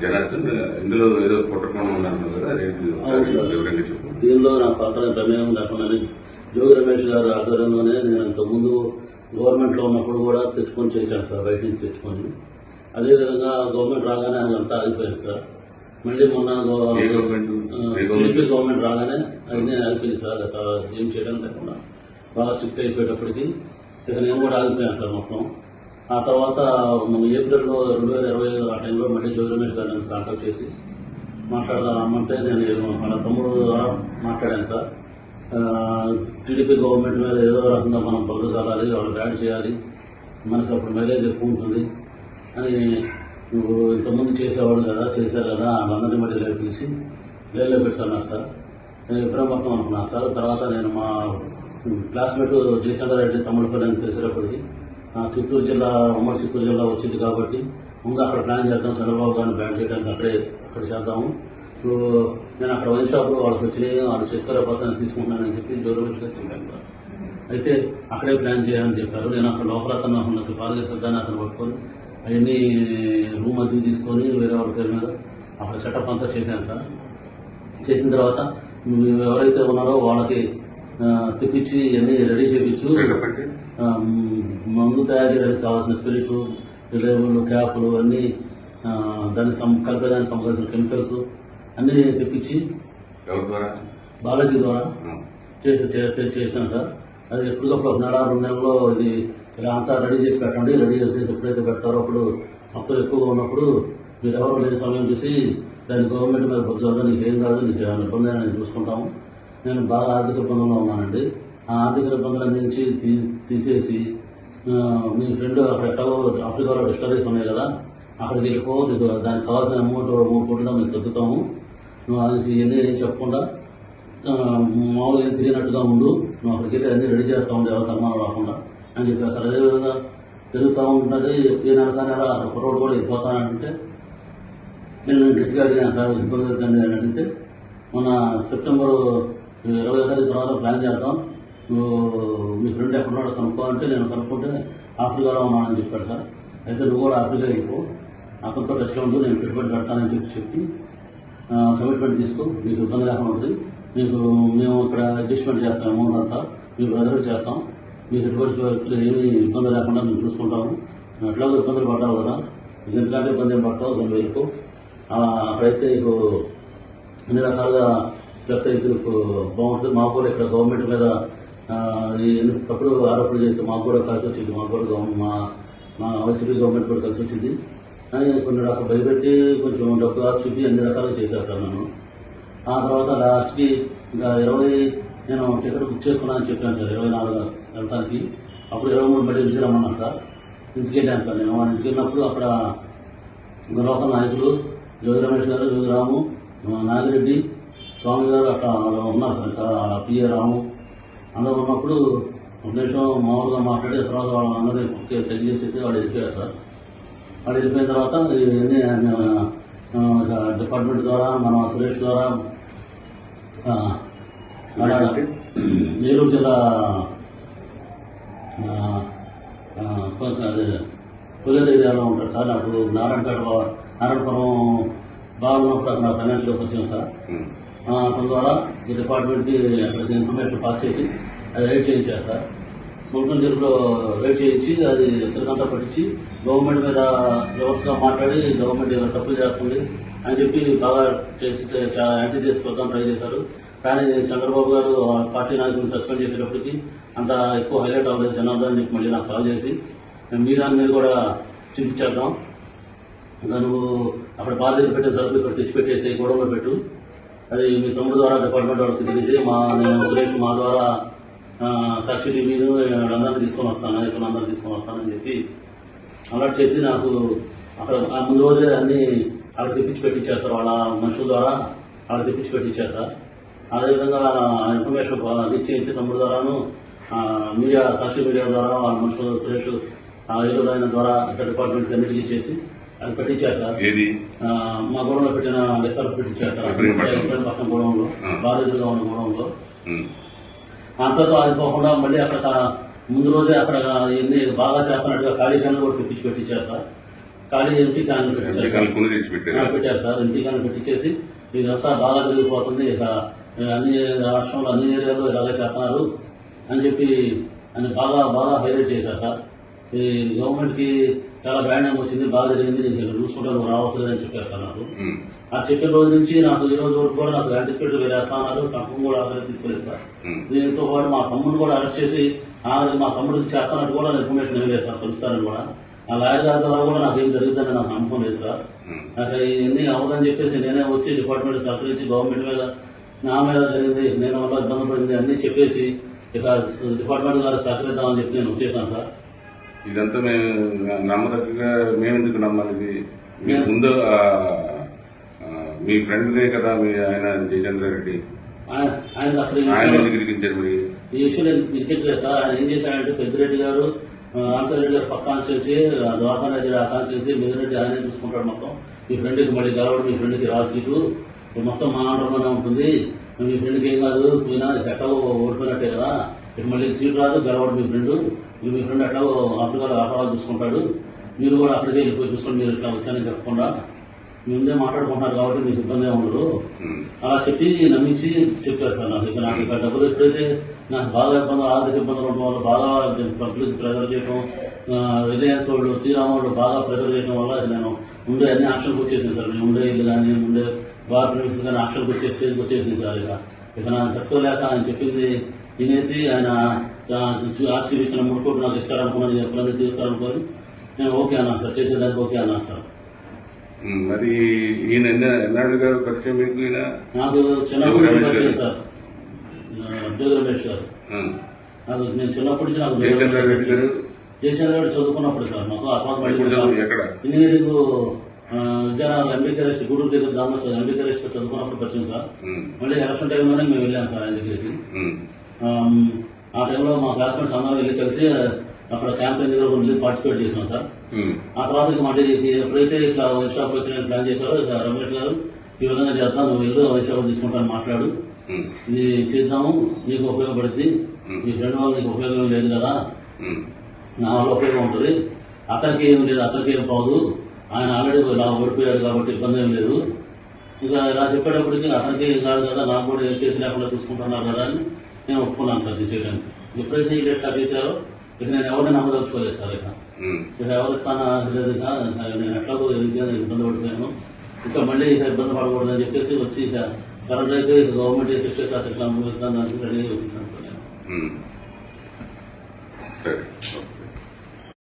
జనార్దన్ ఇందులో ఏదో కుట్రకోణం ఉందన్నారు కదా. వివరంగా చెప్పు దీనిలో నా పాత్ర ప్రమేయం లేకుండా జోగి రమేష్ గారు ఆధ్వర్యంలోనే నేను ఇంతకుముందు గవర్నమెంట్లో ఉన్నప్పుడు కూడా తెచ్చుకొని చేశాను సార్ బయట నుంచి తెచ్చుకొని. అదేవిధంగా గవర్నమెంట్ రాగానే అదంతా ఆగిపోయింది సార్. మళ్ళీ మొన్న? TDP government? రాగానే అన్నీ ఆగిపోయింది సార్ అసలు ఏం చేయడం లేకుండా. బాగా స్ట్రిక్ట్ అయిపోయేటప్పటికి ఇక నేను కూడా ఆగిపోయాను సార్ మొత్తం. ఆ తర్వాత మనం ఏప్రిల్లో రెండు వేల ఇరవై ఐదు ఆ టైంలో మళ్ళీ జోగి రమేష్ గారిని కాంటాక్ట్ చేసి మాట్లాడదామంటే నేను మన తమ్ముడు ద్వారా మాట్లాడాను సార్. టీడీపీ గవర్నమెంట్ మీద ఏదో రకంగా మనం బదులు చల్లాలి వాళ్ళు బ్యాడ్ చేయాలి మనకి అప్పుడు మైలేజ్ ఎక్కువ ఉంటుంది అని నువ్వు ఇంతకుముందు చేసేవాడు కదా చేశారు కదా వాళ్ళందరినీ మళ్ళీ లేపు పిలిచి లేలో పెట్టున్నారు సార్. నేను ఇబ్రహీంపట్నం అనుకున్నాను సార్. తర్వాత నేను మా క్లాస్మేట్ జయశంకర్ రెడ్డి తమ్ముడు పిల్లని తెలిసేటప్పటికి చిత్తూరు జిల్లా ఉమ్మడి చిత్తూరు జిల్లా వచ్చింది కాబట్టి ముందు అక్కడ ప్లాన్ చేద్దాం చంద్రబాబు గారిని బ్యాన్ చేయడానికి అక్కడే అక్కడ చేద్దాము. ఇప్పుడు నేను అక్కడ వైన్ షాప్లో వాళ్ళకి వచ్చినాయి వాళ్ళు చేసుకోలేకపోతే తీసుకుంటానని చెప్పి జోరోజుగా చెప్పాను సార్. అయితే అక్కడే ప్లాన్ చేయాలని చెప్పారు. నేను అక్కడ లోపల అతను ఉన్న సిఫారసు సిద్ధాన్ని అతను పట్టుకొని అవన్నీ రూమ్ అద్దెకి తీసుకొని వేరే వాళ్ళ పేరు మీద అక్కడ సెటప్ అంతా చేశాను సార్. చేసిన తర్వాత మీరు ఎవరైతే ఉన్నారో వాళ్ళకి తెప్పించి అన్ని రెడీ చేయించు మందు తయారు చేయడానికి కావాల్సిన స్పిరిట్ లేబుల్ క్యాపులు అన్నీ దాన్ని కలిపేదానికి కావాల్సిన కెమికల్స్ అన్నీ తెప్పించి బాలాజీ ద్వారా చేశాను సార్ అది ఎప్పటికప్పుడు ఒక నెల రెండు నెలల్లో ఇది ఇలా అంతా రెడీ చేసి పెట్టండి. రెడీ చేసి ఎప్పుడైతే పెడతారో అప్పుడు అప్పులు ఎక్కువగా ఉన్నప్పుడు మీరు ఎవరు లేని సమయం చూసి దాని గవర్నమెంట్ మీద బుద్ధి నీకు ఏం కాదు నీకు ఇబ్బంది చూసుకుంటాము. నేను బాగా ఆర్థిక ఇబ్బందుల్లో ఉన్నానండి. ఆ ఆర్థిక ఇబ్బందుల నుంచి తీ తీసేసి మీ ఫ్రెండ్ అక్కడ ఎక్కడో ఆఫ్రికాలో డిస్టరీస్ ఉన్నాయి కదా అక్కడికి వెళ్ళిపో నీకు దానికి కావాల్సిన అమౌంట్ మూడు కోట్లు మేము సర్దుతాము. నువ్వు అది ఏం చెప్పకుండా మామూలుగా ఏం తిరిగినట్టుగా ఉండు నువ్వు అక్కడికి వెళ్ళి అన్ని రెడీ చేస్తా ఉండే ఎవరికి అనుమానం రాకుండా అని చెప్పారు సార్ అదేవిధంగా తిరుగుతూ ఉంటుంది ఏ నెల కానీ అక్కడ కుర్రోడు కూడా వెళ్ళిపోతానంటే నేను గట్టిగా అడిగాను సార్ ఇబ్బంది అని అడిగితే మన సెప్టెంబర్ ఇరవై తారీఖు తర్వాత ప్లాన్ చేద్దాం. నువ్వు మీ ఫ్రెండ్ ఎక్కడున్నాడో కనుక్కో అంటే నేను కనుక్కుంటే ఆఫ్రికాలో ఉన్నానని చెప్పాడు సార్. అయితే నువ్వు కూడా ఆఫ్రికా వెళ్ళిపో అతనితో టచ్లో ఉండు నేను పెట్టుబడి పెడతానని చెప్పి చెప్పి కమిట్మెంట్ తీసుకో. మీకు ఇబ్బంది లేకుండా ఉంటుంది. మీకు మేము ఇక్కడ అడ్జస్ట్మెంట్ చేస్తాం అమౌంట్ అంతా. మీకు రెజర్వ్ చేస్తాం. మీకు ఎటువంటి ఏమి ఇబ్బంది లేకుండా మేము చూసుకుంటాము. ఎట్లాగో ఇబ్బందులు పడ్డావు కదా. ఎందుకంటే ఇబ్బంది ఏం పడతావు? దాన్ని వెళ్ళిపో అక్కడైతే నీకు అన్ని రకాలుగా ప్లస్ అయితే బాగుంటుంది మాకు కూడా ఇక్కడ గవర్నమెంట్ మీద ఆ, తప్పుడు ఆరోపణలు చేస్తే మాకు కూడా కలిసి వచ్చింది. మాకు కూడా మా మా వైసీపీ గవర్నమెంట్ కూడా కలిసి వచ్చింది. కొన్ని రకాలు భయపెట్టి కొంచెం డబ్బు లాస్ట్ చూపి అన్ని రకాలుగా చేశారు సార్ నన్ను. ఆ తర్వాత లాస్ట్కి ఇంకా ఇరవై నేను టికెట్ బుక్ చేసుకున్నానని చెప్పాను సార్ ఇరవై నాలుగు వెళ్తానికి. అప్పుడు ఇరవై మూడు మళ్ళీ ఇంటికి రమ్మన్నాను సార్. ఇంటికి వెళ్ళాను సార్ నేను. ఇంటికి వెళ్ళినప్పుడు అక్కడ లోకల్ నాయకులు యోగి రమేష్ గారు జోగి రాము నాగిరెడ్డి స్వామి గారు వాళ్ళు ఉన్నారు సార్ ఇంకా పిఏ రాము అందరూ ఉన్నప్పుడు ఒక నిమిషం మామూలుగా మాట్లాడి తర్వాత వాళ్ళందరినీ ఒకే సెట్ చేసి వాళ్ళు వెళ్ళిపోయారు సార్. వాళ్ళు వెళ్ళిపోయిన తర్వాత ఇవన్నీ డిపార్ట్మెంట్ ద్వారా మన సురేష్ ద్వారా ఏలూరు జిల్లా పులేరు ఏరియాలో ఉంటాడు సార్. నాకు నారాయణపేట నారాయణపురం బాగున్నప్పుడు అక్కడ ఫైనాన్షియల్ పరిచయం సార్. అతని ద్వారా ఈ డిపార్ట్మెంట్కి అక్కడికి ఇన్ఫర్మేషన్ పాస్ చేసి అది రైడ్ చేయించారు సార్. ముల్కన్ జిల్లాలో రైడ్ చేయించి అది సిరికంతా పట్టించి గవర్నమెంట్ మీద వ్యవస్థగా మాట్లాడి గవర్నమెంట్ ఏదో తప్పులు చేస్తుంది అని చెప్పి బాగా చేసి చాలా యాంటీ చేసుకోవడం ట్రై చేశారు. కానీ చంద్రబాబు గారు ఆ పార్టీ నాయకులను సస్పెండ్ చేసేటప్పటికి అంత ఎక్కువ హైలైట్ అవ్వలేదు జనార్దన్ చెప్పి మళ్ళీ నాకు కాల్ చేసి. మీ దాని మీద కూడా చూపించేద్దాం నువ్వు అక్కడ బాధ్యత పెట్టే సరుకులు ఇక్కడ తెచ్చిపెట్టేసి గొడవలో పెట్టు. అది మీ తమ్ముడు ద్వారా డిపార్ట్మెంట్ వాళ్ళకి తెలిసి మా నేను సురేష్ మా ద్వారా ఆ, సాక్షి టీవీను అందరినీ తీసుకొని వస్తాను నాయకులు అందరినీ తీసుకొని వస్తానని చెప్పి అలర్ట్ చేసి నాకు అక్కడ ముందు రోజే అన్ని అక్కడ తెప్పించి పెట్టించారు సార్ వాళ్ళ మనుషుల ద్వారా అక్కడ తెప్పించి పెట్టించారు సార్. అదేవిధంగా ఇన్ఫర్మేషన్ ఇచ్చి ఇచ్చి తమ్ముడు ద్వారాను మీడియా సాక్షి మీడియా ద్వారా వాళ్ళ మనుషులు సురేష్ ఆయన ద్వారా ఇక్కడ డిపార్ట్మెంట్ అన్నిటికీ చేసి అది పెట్టించారు సార్. ఏది? మా గొడవలో పెట్టిన లెక్కలు పెట్టించారు సార్. పక్కన. గొడవలో. బాధితులుగా ఉన్న గొడవలో ఉమ్. అంతతో ఆగిపోకుండా మళ్ళీ అక్కడ ముందు రోజే అక్కడ ఎన్ని బాగా చేస్తున్నట్టుగా ఖాళీ కన్నా కూడా తెప్పించి పెట్టించారు సార్. ఖాళీ ఎంటీ క్యాన్ ఎంపీ పెట్టారు. సార్. ఎంటీ క్యాన్ పెట్టించేసి ఇదంతా బాగా జరిగిపోతుంది ఇక అన్ని రాష్ట్రంలో అన్ని ఏరియాలో ఇలాగే చేస్తున్నారు అని చెప్పి అని బాగా బాగా హైలైట్ చేశారు సార్. ఈ గవర్నమెంట్కి చాలా బ్రాండ్ నేమ్ వచ్చింది బాగా జరిగింది నీకు చూసుకుంటే నువ్వు రావాల్సింది అని చెప్పారు సార్ నాకు. ఆ చెప్పిన రోజు నుంచి నాకు ఈ రోజు వరకు కూడా నాకు యాంటిసిపేట్ వేరే అన్నారు సంఘం కూడా అక్కడ తీసుకెళ్ళారు సార్. దీంతో పాటు మా తమ్ముడు కూడా అరెస్ట్ చేసి ఆ మా తమ్ముడికి చేస్తున్నట్టు కూడా ఇన్ఫర్మేషన్ ఇవ్వలేదు సార్ కూడా ఆ లాయర్ గారి ద్వారా కూడా నాకు ఏం జరుగుతుందని నాకు నమ్మకం లేదు సార్. నాకు ఇవన్నీ అవ్వదని చెప్పేసి నేనే వచ్చి డిపార్ట్మెంట్ సహకరించి గవర్నమెంట్ మీద నా మీద జరిగింది నేను వల్ల ఇబ్బంది పడింది అన్ని చెప్పేసి ఇక డిపార్ట్మెంట్ గారు సహకరిద్దామని చెప్పి నేను వచ్చేసాను సార్ ఇదంతా మేము నమ్మదగ్గగా మేము ఎందుకు నమ్మాలి? ఇది? మీకు ముందు మీ ఫ్రెండ్నే కదా మీ ఆయన జయచంద్ర రెడ్డి. ఆయన అసలు ఈ ఆయన విషయంలో- ఎందుకు ఇరికించారు మరి? ఈ విషయం నేను ఇరికించలేదు సార్? ఆయన ఏం చేశాడంటే పెద్దిరెడ్డి గారు రామచంద్రెడ్డి గారు పక్క కాన్స్టిట్యూన్సీ ద్వారకా రెడ్డి ఆ కాన్స్టిట్యూన్సీ మిగిలిరెడ్డి ఆయనే చూసుకుంటాడు మొత్తం. మీ ఫ్రెండ్కి మళ్ళీ గెలవడం మీ ఫ్రెండ్కి రా సీటు. ఇది మొత్తం మా ఆంధ్రలోనే ఉంటుంది. మీ ఫ్రెండ్కి ఏం కాదు పోయినా ఎట్టో ఓడిపోయినట్టే కదా. ఇక మళ్ళీ సీటు రాదు గెలవడం మీ ఫ్రెండ్. మీ ఫ్రెండ్ ఎట్టో ఆఫ్రికాలో వ్యాపారాలు చూసుకుంటాడు. మీరు కూడా అక్కడికి వెళ్ళిపోయి చూసుకొని మీరు ఇట్లా వచ్చానని చెప్పకుండా మీ ముందే మాట్లాడుకుంటున్నారు కాబట్టి మీకు ఇబ్బంది ఏమి ఉండదు. ఉమ్. అలా చెప్పి నమ్మించి చెప్పారు సార్ నాకు. ఇక నాకు ఇక్కడ డబ్బులు ఎప్పుడైతే నాకు బాగా ఇబ్బందులు ఆర్థిక ఇబ్బందులు ఉండడం వల్ల బాగా పబ్లిక్ ప్రెజర్ చేయడం రిలయన్స్ వాళ్ళు శ్రీరామ్ వాళ్ళు బాగా ప్రెజర్ చేయడం వల్ల నేను ఉండే అన్ని ఆక్షన్కి వచ్చేసింది సార్. నేను ఉండే ఇల్లు కానీ ఉండే బార్ ప్రిమిసెస్ కానీ ఆక్షన్కి వచ్చే స్టేజ్కి వచ్చేసింది సార్ ఇక. ఇక నాకు తట్టుకోలేక ఆయన చెప్పింది వినేసి ఆయన ఇచ్చిన మూడు కోట్లు నాకు ఇస్తారనుకున్నాను ఎప్పుడైనా తీరుతారనుకోని నేను ఓకే అన్నా సార్ చేసేదానికి ఓకే అన్నా సార్. మరి ఈయన ఎన్న ఎన్నాళ్ళుగా పరిచయం మీకు ఈయన? నాకు చిన్నప్పటి నుంచి పరిచయం సార్. ఉద్యోగ రమేష్ గారు. నాకు నేను చిన్నప్పటి నుంచి నాకు జయచంద్ర రెడ్డి గారు. జయచంద్ర రెడ్డి చదువుకున్నప్పుడు సార్ మాకు అపార్ట్ ఇప్పుడు చదువు ఎక్కడ? ఇంజనీరింగ్ విద్యానగర్ ఎంబీకే రెస్ట్ గూడూరు దగ్గర దామో ఎంబీకే రెస్ట్ చదువుకున్నప్పుడు పరిచయం సార్. మళ్ళీ ఎలక్షన్ టైంలోనే మేము వెళ్ళాం సార్ ఆయన దగ్గరికి ఆ టైంలో మా క్లాస్మేట్స్ అందరం వెళ్ళి కలిసి అక్కడ క్యాంపెయిన్ దగ్గర వెళ్ళి పార్టిసిపేట్ చేసాం సార్. ఉమ్. ఆ తర్వాత ఇక మళ్ళీ ఎప్పుడైతే ఇట్లా షాప్ వచ్చిన ప్లాన్ చేశారో రమేష్ గారు ఈ విధంగా చేద్దాం నువ్వు వెళ్ళు షాప్ తీసుకుంటాను మాట్లాడు. ఉమ్. ఇది చేద్దాము నీకు ఉపయోగపడుద్ది. నీ ఫ్రెండ్ వల్ల నీకు ఉపయోగం లేదు కదా. ఉమ్. నా వల్ల ఉపయోగం ఉంటుంది. అతనికి ఏం లేదు అతనికి ఏం పోదు ఆయన ఆల్రెడీ ఇలా ఓడిపోయాడు కాబట్టి ఇబ్బంది ఏం లేదు. ఇక ఇలా చెప్పేటప్పటికి అతనికి ఏం కాదు కదా నాకు కూడా ఏ కేసు లేకుండా చూసుకుంటున్నారు కదా అని నేను ఒప్పుకున్నాను సార్ ఇది చేయడానికి ఎప్పుడైతే ఈ ఎట్లా చేశారో ఇక నేను ఎవరిని నమ్మదలుచుకోలేదు సార్ ఇక. ఇక ఎవరికి తాను లేదు ఇక నేను ఎట్లాగో ఇబ్బంది పడిపోయాను ఇంకా మళ్ళీ ఇక ఇబ్బంది పడకూడదు అని చెప్పేసి వచ్చి ఇక సరెండర్ అయితే గవర్నమెంట్ శిక్ష క్లాస్ ఎట్లా అనుకుంటుందని రెడీ వచ్చేసాను సార్ నేను. సరే.